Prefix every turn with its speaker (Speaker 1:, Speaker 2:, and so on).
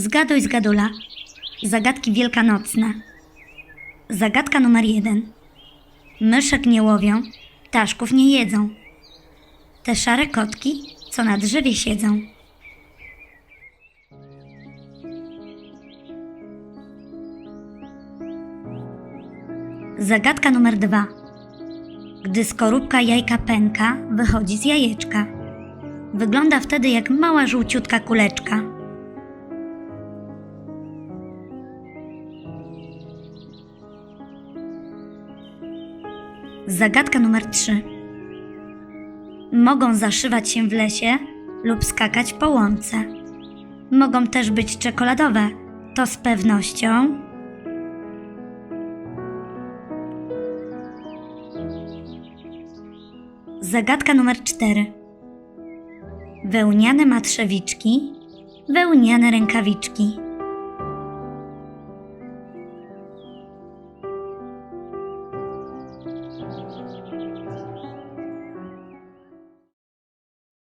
Speaker 1: Zgaduj, zgadula. Zagadki wielkanocne. Zagadka numer jeden. Myszek nie łowią, ptaszków nie jedzą. Te szare kotki, co na drzewie siedzą. Zagadka numer dwa. Gdy skorupka jajka pęka, wychodzi z jajeczka. Wygląda wtedy jak mała żółciutka kuleczka. Zagadka numer 3. Mogą zaszywać się w lesie lub skakać po łące. Mogą też być czekoladowe. To z pewnością. Zagadka numer 4. Wełniane matrzewiczki, wełniane rękawiczki.